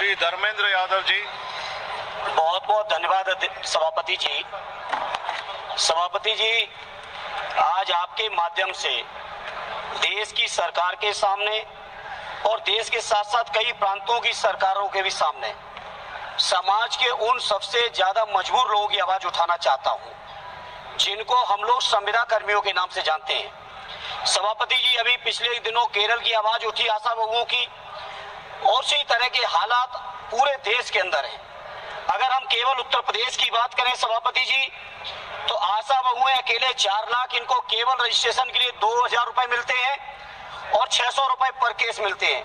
श्री धर्मेंद्र यादव जी। बहुत बहुत धन्यवाद सभापति जी। सभापति जी, आज आपके माध्यम से देश की सरकार के सामने और देश के साथ साथ कई प्रांतों की सरकारों के भी सामने समाज के उन सबसे ज़्यादा मजबूर लोगों की आवाज़ उठाना चाहता हूँ, जिनको हम लोग संविदा कर्मियों के नाम से जानते हैं। सभापति जी, अभी पिछले दिनों केरल की आवाज़ उठी। आशा बहुओं की और इसी तरह के हालात पूरे देश के अंदर हैं। अगर हम केवल उत्तर प्रदेश की बात करें सभापति जी तो आशा बहुएँ अकेले चार लाख इनको केवल रजिस्ट्रेशन के लिए दो हज़ार रुपए मिलते हैं और छह सौ रुपए पर केस मिलते हैं।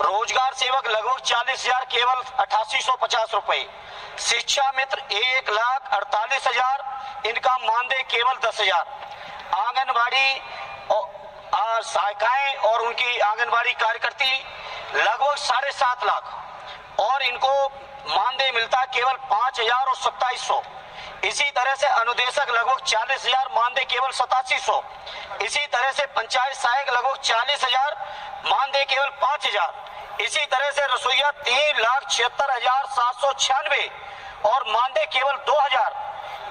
रोज़गार सेवक लगभग चालीस हज़ार केवल अठासी सौ पचास रुपए। शिक्षा मित्र एक लाख अड़तालीस हज़ार इनका मानदेय केवल दस हज़ार। आंगनबाड़ी आ, और उनकी आंगनबाड़ी कार्यकर्ती लगभग साढ़े सात लाख। और इनको मानदेय मिलता है केवल पाँच हज़ार और सत्ताईस सौ। इसी तरह से अनुदेशक लगभग चालीस हज़ार, मानदेय केवल सतासी सौ। इसी तरह से पंचायत सहायक लगभग चालीस हज़ार, मानदेय केवल पाँच हज़ार। इसी तरह से रसोईया तीन लाख छिहत्तर हज़ार सात सौ छियानवे और मानदेय केवल दो हज़ार।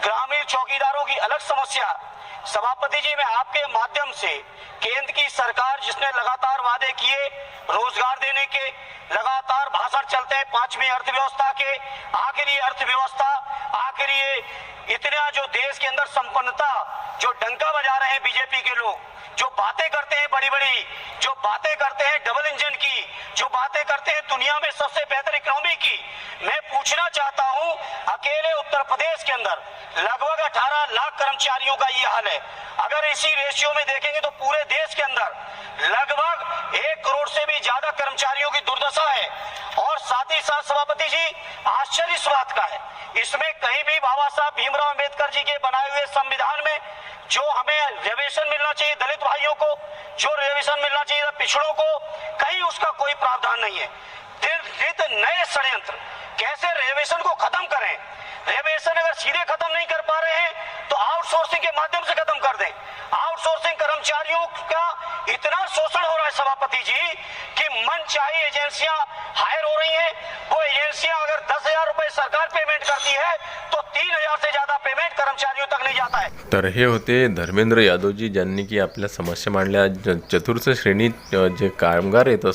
ग्रामीण चौकीदारों की अलग समस्या। सभापति जी, मैं आपके माध्यम से केंद्र की सरकार जिसने लगातार वादे किए रोज़गार देने के, लगातार भाषण चलते हैं पांचवी अर्थव्यवस्था के, आखिर अर्थव्यवस्था, आखिर इतना जो देश के अंदर संपन्नता, जो डंका बजा रहे हैं बीजेपी के लोग, जो बातें करते हैं बड़ी बड़ी जो बातें करते हैं डबल इंजन की, जो बातें करते हैं दुनिया में सबसे बेहतर इकोनॉमी की मैं पूछना चाहता हूँ, अकेले उत्तर प्रदेश के अंदर लगभग 18 लाख कर्मचारियों का ये हाल है। अगर इसी रेशियो में देखेंगे तो पूरे देश के अंदर लगभग एक करोड़ से भी ज़्यादा कर्मचारियों की दुर्दशा है। और साथ ही साथ सभापति जी, आश्चर्य इस बात का है। इसमें कहीं भी बाबा साहब भीमराव अंबेडकर जी के बनाए हुए संविधान में जो हमें रिजर्वेशन मिलना चाहिए दलित भाइयों को, जो रिजर्वेशन मिलना चाहिए पिछड़ों को, कहीं उसका कोई प्रावधान नहीं है। नित नए षड्यंत्र। कैसे रिजर्वेशन को खत्म करें? रिजर्वेशन अगर सीधे खत्म नहीं कर पा रहे हैं तो आउटसोर्सिंग के माध्यम से खत्म कर दें। आउटसोर्सिंग कर्मचारियों का इतना शोषण हो रहा है सभापति जी कि मन चाहे एजेंसियाँ हायर हो रही हैं। वो एजेंसियाँ अगर दस हज़ार रुपए सरकार पेमेंट करती है तो तीन हज़ार से ज़्यादा पेमेंट कर्मचारियों तक नहीं जाता है। तर हे होते धर्मेंद्र यादव जी ज्यांनी की आपल्या समस्या मांडल्या ज चतुर्थ श्रेणीत अ, जे कामगार येत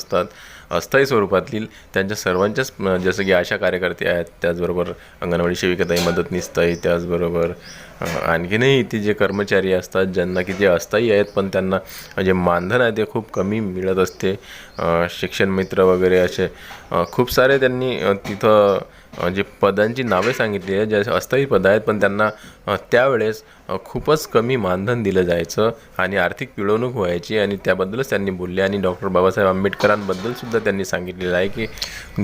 अस्थायी स्वरूपातील त्यांच्या सर्वांच्याच जसं की आशा कार्यकर्ते आहेत त्याचबरोबर अंगणवाडी सेविकाताई मदतनीसताई त्याचबरोबर आणखीनही इथे जे कर्मचारी असतात ज्यांना की जे अस्थायी आहेत पण त्यांना जे मानधन आहे ते खूप कमी मिळत असते. शिक्षण मित्र वगैरे असे खूप सारे त्यांनी तिथं जे पदांची नावे सांगितली आहे ज्या अस्थायी पद आहेत पण त्यांना त्यावेळेस खूपच कमी मानधन दिलं जायचं आणि आर्थिक पिळवणूक व्हायची आणि त्याबद्दलच त्यांनी बोलले आणि डॉक्टर बाबासाहेब आंबेडकरांबद्दल सुद्धा त्यांनी सांगितलेलं आहे की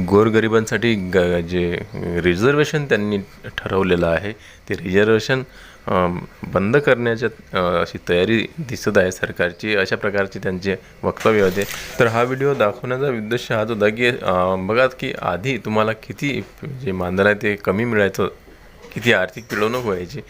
गोरगरिबांसाठी ग जे रिझर्वेशन त्यांनी ठरवलेलं आहे ते रिझर्वेशन बंद करण्याच्या अशी तयारी दिसत आहे सरकारची अशा प्रकारचे त्यांचे वक्तव्य होते. तर हा व्हिडिओ दाखवण्याचा उद्देश हाच होता की बघा की आधी तुम्हाला किती जे मानधन आहे ते कमी मिळायचं किती आर्थिक पिळवणूक व्हायची.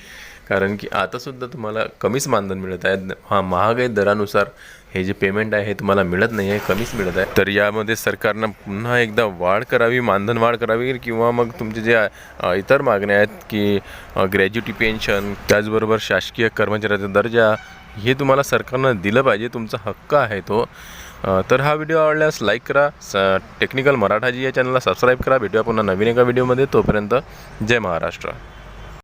कारण की आतासुद्धा तुम्हाला कमीच मानधन मिळत आहे. हा महागाई दरानुसार. हे जे पेमेंट आहे हे तुम्हाला मिळत नाही आहे कमीच मिळत आहे. तर यामध्ये सरकारनं पुन्हा एकदा वाढ करावी मानधन वाढ करावी किंवा मग तुमचे जे इतर मागण्या आहेत की ग्रॅज्युटी पेन्शन त्याचबरोबर शासकीय कर्मचाऱ्याचा दर्जा हे तुम्हाला सरकारनं दिलं पाहिजे तुमचा हक्क आहे तो. तर हा व्हिडिओ आवडल्यास लाईक करा. स टेक्निकल मराठाजी या चॅनलला सबस्क्राईब करा. भेटूया पुन्हा नवीन एका व्हिडिओमध्ये तोपर्यंत जय महाराष्ट्र.